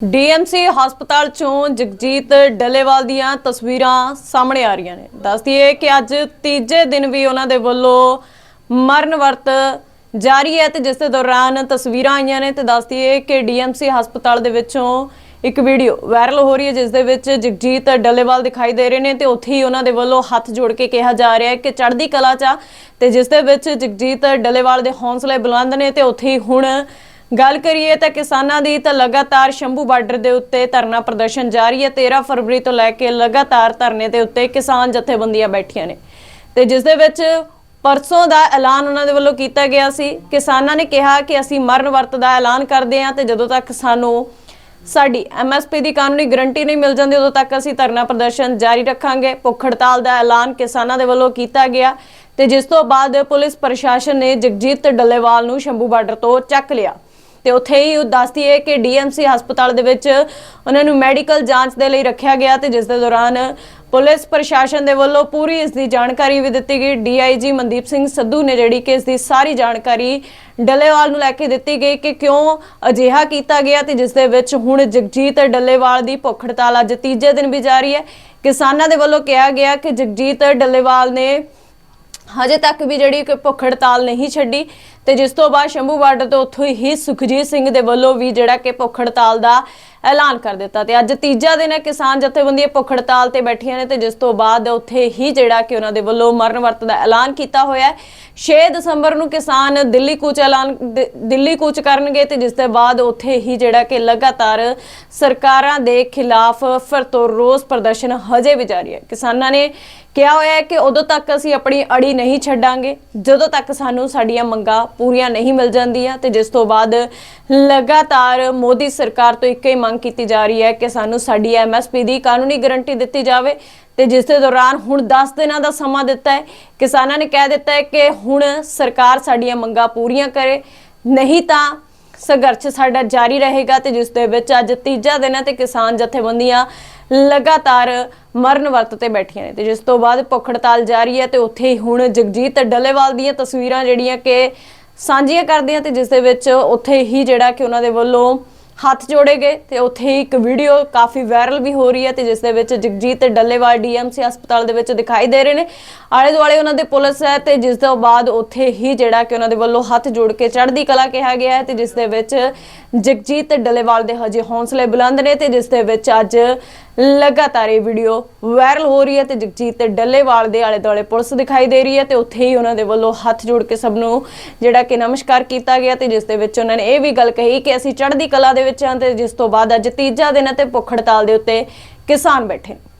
DMC ਹਸਪਤਾਲ ਚੋਂ ਜਗਜੀਤ ਡੱਲੇਵਾਲ ਦੀਆਂ ਤਸਵੀਰਾਂ ਸਾਹਮਣੇ ਆ ਰਹੀਆਂ ਨੇ। ਦੱਸਦੀ ਹੈ ਕਿ ਅੱਜ ਤੀਜੇ ਦਿਨ ਵੀ ਉਹਨਾਂ ਦੇ ਵੱਲੋਂ ਮਰਨ ਵਰਤ ਜਾਰੀ ਹੈ ਤੇ ਜਿਸ ਦੇ ਦੌਰਾਨ ਤਸਵੀਰਾਂ ਆਈਆਂ ਨੇ ਤੇ ਦੱਸਦੀ ਹੈ ਕਿ ਡੀਐਮਸੀ ਹਸਪਤਾਲ ਦੇ ਵਿੱਚੋਂ ਇੱਕ ਵੀਡੀਓ ਵਾਇਰਲ ਹੋ ਰਹੀ ਹੈ, ਜਿਸ ਦੇ ਵਿੱਚ ਜਗਜੀਤ ਡੱਲੇਵਾਲ ਦਿਖਾਈ ਦੇ ਰਹੇ ਨੇ ਤੇ ਉੱਥੇ ਹੀ ਉਹਨਾਂ ਦੇ ਵੱਲੋਂ ਹੱਥ ਜੋੜ ਕੇ ਕਿਹਾ ਜਾ ਰਿਹਾ ਹੈ ਕਿ ਚੜ੍ਹਦੀ ਕਲਾ ਚ ਆ ਤੇ ਜਿਸ ਦੇ ਵਿੱਚ ਜਗਜੀਤ ਡੱਲੇਵਾਲ ਦੇ ਹੌਸਲੇ ਬੁਲੰਦ ਨੇ ਤੇ ਉੱਥੇ ਹੀ ਹੁਣ ਗੱਲ ਕਰੀਏ ਤਾਂ ਕਿਸਾਨਾਂ ਦੀ ਤਾਂ ਲਗਾਤਾਰ ਸ਼ੰਭੂ ਬਾਰਡਰ ਦੇ ਉੱਤੇ ਧਰਨਾ ਪ੍ਰਦਰਸ਼ਨ ਜਾਰੀ ਹੈ। 13 ਫਰਵਰੀ ਤੋਂ ਲੈ ਕੇ ਲਗਾਤਾਰ ਧਰਨੇ ਦੇ ਉੱਤੇ ਕਿਸਾਨ ਜਥੇਬੰਦੀਆਂ ਬੈਠੀਆਂ ਨੇ। ਤੇ ਜਿਸ ਦੇ ਵਿੱਚ ਪਰਸੋਂ ਦਾ ਐਲਾਨ ਉਹਨਾਂ ਦੇ ਵੱਲੋਂ ਕੀਤਾ ਗਿਆ ਸੀ। ਕਿਸਾਨਾਂ ਨੇ ਕਿਹਾ ਕਿ ਅਸੀਂ ਮਰਨ ਵਰਤ ਦਾ ਐਲਾਨ ਕਰਦੇ ਹਾਂ ਤੇ ਜਦੋਂ ਤੱਕ ਸਾਨੂੰ ਸਾਡੀ ਐਮਐਸਪੀ ਦੀ ਕਾਨੂੰਨੀ ਗਰੰਟੀ ਨਹੀਂ ਮਿਲ ਜਾਂਦੀ, ਉਦੋਂ ਤੱਕ ਅਸੀਂ ਧਰਨਾ ਪ੍ਰਦਰਸ਼ਨ ਜਾਰੀ ਰੱਖਾਂਗੇ। ਭੁੱਖ ਹੜਤਾਲ ਦਾ ਐਲਾਨ ਕਿਸਾਨਾਂ ਦੇ ਵੱਲੋਂ ਕੀਤਾ ਗਿਆ। ਤੇ ਜਿਸ ਤੋਂ ਬਾਅਦ ਪੁਲਿਸ ਪ੍ਰਸ਼ਾਸਨ ਨੇ ਜਗਜੀਤ ਡੱਲੇਵਾਲ ਨੂੰ ਸ਼ੰਭੂ ਬਾਰਡਰ ਤੋਂ ਚੱਕ ਲਿਆ। ਤੇ ਉੱਥੇ ਹੀ ਉਹ ਦੱਸਦੀ ਹੈ ਕਿ ਡੀਐਮਸੀ ਹਸਪਤਾਲ ਦੇ ਵਿੱਚ ਉਹਨਾਂ ਨੂੰ ਮੈਡੀਕਲ ਜਾਂਚ ਦੇ ਲਈ ਰੱਖਿਆ ਗਿਆ ਤੇ ਜਿਸ ਦੇ ਦੌਰਾਨ ਪੁਲਿਸ ਪ੍ਰਸ਼ਾਸਨ ਦੇ ਵੱਲੋਂ ਪੂਰੀ ਇਸ ਦੀ ਜਾਣਕਾਰੀ ਵੀ ਦਿੱਤੀ ਗਈ। ਡੀਆਈਜੀ ਮਨਦੀਪ ਸਿੰਘ ਸੱਧੂ ਨੇ ਜਿਹੜੀ ਕਿ ਇਸ ਦੀ ਸਾਰੀ ਜਾਣਕਾਰੀ ਡੱਲੇਵਾਲ ਨੂੰ ਲੈ ਕੇ ਦਿੱਤੀ ਗਈ ਕਿ ਕਿਉਂ ਅਜਿਹਾ ਕੀਤਾ ਗਿਆ ਤੇ ਜਿਸ ਦੇ ਵਿੱਚ ਹੁਣ ਜਗਜੀਤ ਡੱਲੇਵਾਲ ਦੀ ਭੁੱਖ ਹੜਤਾਲ ਅੱਜ ਤੀਜੇ ਦਿਨ ਵੀ ਜਾਰੀ ਹੈ। ਕਿਸਾਨਾਂ ਦੇ ਵੱਲੋਂ ਕਿਹਾ ਗਿਆ ਕਿ ਜਗਜੀਤ ਡੱਲੇਵਾਲ ਨੇ ਹਜੇ ਤੱਕ ਵੀ ਜਿਹੜੀ ਕਿ ਭੁੱਖ ਹੜਤਾਲ ਨਹੀਂ ਛੱਡੀ। ਤੇ ਜਿਸ ਤੋਂ ਬਾਅਦ ਸ਼ੰਭੂ ਬਾਰਡਰ ਤੋਂ ਉੱਥੋਂ ਹੀ ਸੁਖਜੀਤ ਸਿੰਘ ਦੇ ਵੱਲੋਂ ਵੀ ਜਿਹੜਾ ਕਿ ਭੁੱਖ ਹੜਤਾਲ ਦਾ ਐਲਾਨ ਕਰ ਦਿੱਤਾ ਤੇ ਅੱਜ ਤੀਜਾ ਦਿਨ ਹੈ ਕਿਸਾਨ ਜਥੇਬੰਦੀਆਂ ਭੁੱਖ ਹੜਤਾਲ ਤੇ ਬੈਠੀਆਂ ਨੇ ਤੇ ਜਿਸ ਤੋਂ ਬਾਅਦ ਉੱਥੇ ਹੀ ਜਿਹੜਾ ਕਿ ਉਹਨਾਂ ਦੇ ਵੱਲੋਂ ਮਰਨ ਵਰਤ ਦਾ ਐਲਾਨ ਕੀਤਾ ਹੋਇਆ ਹੈ। 6 ਦਸੰਬਰ ਨੂੰ ਕਿਸਾਨ ਦਿੱਲੀ ਕੂਚ ਐਲਾਨ ਦਿੱਲੀ ਕੂਚ ਕਰਨਗੇ ਤੇ ਜਿਸ ਤੋਂ ਬਾਅਦ ਉੱਥੇ ਹੀ ਜਿਹੜਾ ਕਿ ਲਗਾਤਾਰ ਸਰਕਾਰਾਂ ਦੇ ਖਿਲਾਫ ਫਿਰ ਤੋਂ ਰੋਸ ਪ੍ਰਦਰਸ਼ਨ ਹਜੇ ਵੀ ਜਾਰੀ ਹੈ। ਕਿਸਾਨਾਂ ਨੇ ਕਿਹਾ ਹੋਇਆ ਹੈ ਕਿ ਉਦੋਂ ਤੱਕ ਅਸੀਂ ਆਪਣੀ ਅੜੀ ਨਹੀਂ ਛੱਡਾਂਗੇ। ਜਦੋਂ ਤੱਕ ਸਾਨੂੰ ਸਾਡੀਆਂ ਮੰਗਾਂ ਪੂਰੀਆਂ ਨਹੀਂ ਮਿਲ ਜਾਂਦੀਆਂ ਤੇ ਜਿਸ ਤੋਂ ਬਾਅਦ ਲਗਾਤਾਰ ਮੋਦੀ ਸਰਕਾਰ ਤੋਂ ਇੱਕ ਹੀ ਮੰਗ ਕੀਤੀ ਜਾ ਰਹੀ ਹੈ ਕਿ ਸਾਨੂੰ ਸਾਡੀ ਐਮਐਸਪੀ ਦੀ ਕਾਨੂੰਨੀ ਗਾਰੰਟੀ ਦਿੱਤੀ ਜਾਵੇ ਤੇ ਜਿਸ ਦੇ ਦੌਰਾਨ ਹੁਣ 10 ਦਿਨਾਂ ਦਾ ਸਮਾਂ ਦਿੱਤਾ ਹੈ। ਕਿਸਾਨਾਂ ਨੇ ਕਹਿ ਦਿੱਤਾ ਹੈ ਕਿ ਹੁਣ ਸਰਕਾਰ ਸਾਡੀਆਂ ਮੰਗਾਂ ਪੂਰੀਆਂ ਕਰੇ। ਨਹੀਂ ਤਾਂ ਸੰਘਰਸ਼ ਸਾਡਾ ਜਾਰੀ ਰਹੇਗਾ ਤੇ ਜਿਸ ਦੇ ਵਿੱਚ ਅੱਜ ਤੀਜਾ ਦਿਨ ਹੈ ਤੇ ਕਿਸਾਨ ਜਥੇਬੰਦੀਆਂ ਲਗਾਤਾਰ ਮਰਨ ਵਰਤ ਤੇ ਬੈਠੀਆਂ ਨੇ ਤੇ ਜਿਸ ਤੋਂ ਬਾਅਦ ਭੁੱਖ ਹੜਤਾਲ ਜਾਰੀ ਹੈ ਤੇ ਉੱਥੇ ਹੀ ਹੁਣ ਜਗਜੀਤ ਡੱਲੇਵਾਲ ਦੀਆਂ ਤਸਵੀਰਾਂ ਜਿਹੜੀਆਂ ਕਿ ਸਾਂਝੀਆਂ ਕਰਦੇ ਆ ਤੇ ਜਿਸ ਦੇ ਵਿੱਚ ਉੱਥੇ ਹੀ ਜਿਹੜਾ ਕਿ ਉਹਨਾਂ ਦੇ ਵੱਲੋਂ ਹੱਥ ਜੋੜੇ ਗਏ ਤੇ ਉੱਥੇ ਹੀ ਇੱਕ ਵੀਡੀਓ ਕਾਫੀ ਵਾਇਰਲ ਵੀ ਹੋ ਰਹੀ ਹੈ ਤੇ ਜਿਸ ਦੇ ਵਿੱਚ ਜਗਜੀਤ ਡੱਲੇਵਾਲ ਡੀਐਮਸੀ ਹਸਪਤਾਲ ਦੇ ਵਿੱਚ ਦਿਖਾਈ ਦੇ ਰਹੇ ਨੇ। ਆਲੇ ਦੁਆਲੇ ਉਹਨਾਂ ਦੇ ਪੁਲਿਸ ਹੈ ਤੇ ਜਿਸ ਤੋਂ ਬਾਅਦ ਉੱਥੇ ਹੀ ਜਿਹੜਾ ਕਿ ਉਹਨਾਂ ਦੇ ਵੱਲੋਂ ਹੱਥ ਜੋੜ ਕੇ ਚੜ੍ਹਦੀ ਕਲਾ ਕਿਹਾ ਗਿਆ ਹੈ ਤੇ ਜਿਸ ਦੇ ਵਿੱਚ ਜਗਜੀਤ ਡੱਲੇਵਾਲ ਦੇ ਹਜੇ ਹੌਸਲੇ ਬੁਲੰਦ ਨੇ ਤੇ ਜਿਸ ਦੇ ਵਿੱਚ ਅੱਜ ਲਗਾਤਾਰ ਇਹ ਵੀਡੀਓ ਵਾਇਰਲ ਹੋ ਰਹੀ ਹੈ ਤੇ ਜਗਜੀਤ ਡੱਲੇਵਾਲ ਦੇ ਆਲੇ ਦੁਆਲੇ ਪੁਲਿਸ ਦਿਖਾਈ ਦੇ ਰਹੀ ਹੈ ਤੇ ਉੱਥੇ ਹੀ ਉਹਨਾਂ ਦੇ ਵੱਲੋਂ ਹੱਥ ਜੋੜ ਕੇ ਸਭ ਨੂੰ ਜਿਹੜਾ ਕਿ ਨਮਸਕਾਰ ਕੀਤਾ ਗਿਆ ਤੇ ਜਿਸ ਦੇ ਵਿੱਚ ਉਹਨਾਂ ਨੇ ਇਹ ਵੀ ਗੱਲ ਕਹੀ ਕਿ ਅਸੀਂ ਚੜ੍ਹਦੀ ਕਲਾ ਦੇ ਵਿੱਚ ਹਾਂ ਤੇ ਜਿਸ ਤੋਂ ਬਾਅਦ ਅੱਜ ਤੀਜਾ ਦਿਨ ਹੈ ਤੇ ਭੁੱਖ ਹੜਤਾਲ ਦੇ ਉੱਤੇ ਕਿਸਾਨ ਬੈਠੇ